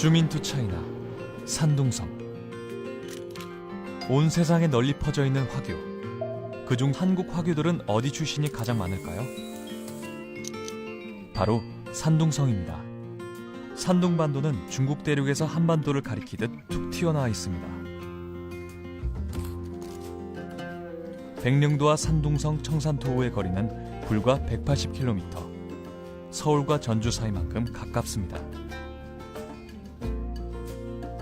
주민 투 차이나 산둥성 온 세상에 널리 퍼져 있는 화교 그중 한국 화교들은 어디 출신이 가장 많을까요? 바로 산둥성입니다. 산둥반도는 중국 대륙에서 한반도를 가리키듯 툭 튀어나와 있습니다. 백령도와 산둥성 청산토호의 거리는 불과 180km. 서울과 전주 사이만큼 가깝습니다.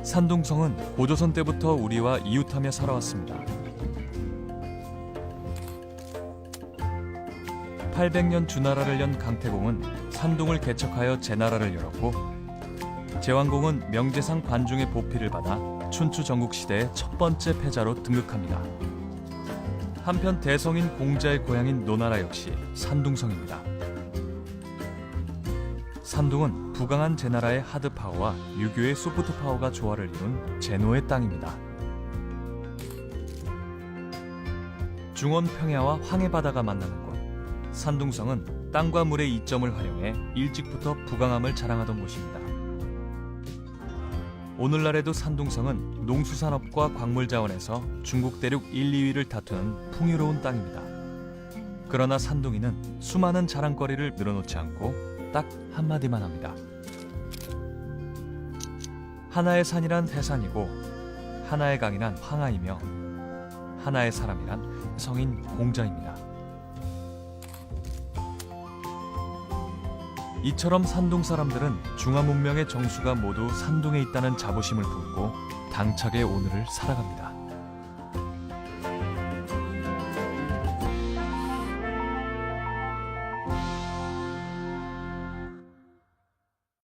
산둥성은 고조선 때부터 우리와 이웃하며 살아왔습니다. 800년 주나라를 연 강태공은 산둥을 개척하여 제나라를 열었고 제왕공은 명제상 관중의 보필을 받아 춘추 전국 시대의 첫 번째 패자로 등극합니다. 한편 대성인 공자의 고향인 노나라 역시 산둥성입니다. 산둥은 부강한 제나라의 하드 파워와 유교의 소프트 파워가 조화를 이룬 제노의 땅입니다. 중원 평야와 황해 바다가 만나는 곳. 산둥성은 땅과 물의 이점을 활용해 일찍부터 부강함을 자랑하던 곳입니다. 오늘날에도 산둥성은 농수산업과 광물 자원에서 중국 대륙 1, 2위를 다투는 풍요로운 땅입니다. 그러나 산둥이는 수많은 자랑거리를 늘어놓지 않고 딱 한마디만 합니다. 하나의 산이란 해산이고 하나의 강이란 황하이며 하나의 사람이란 성인 공자입니다. 이처럼 산둥 사람들은 중화 문명의 정수가 모두 산둥에 있다는 자부심을 품고 당차게 오늘을 살아갑니다.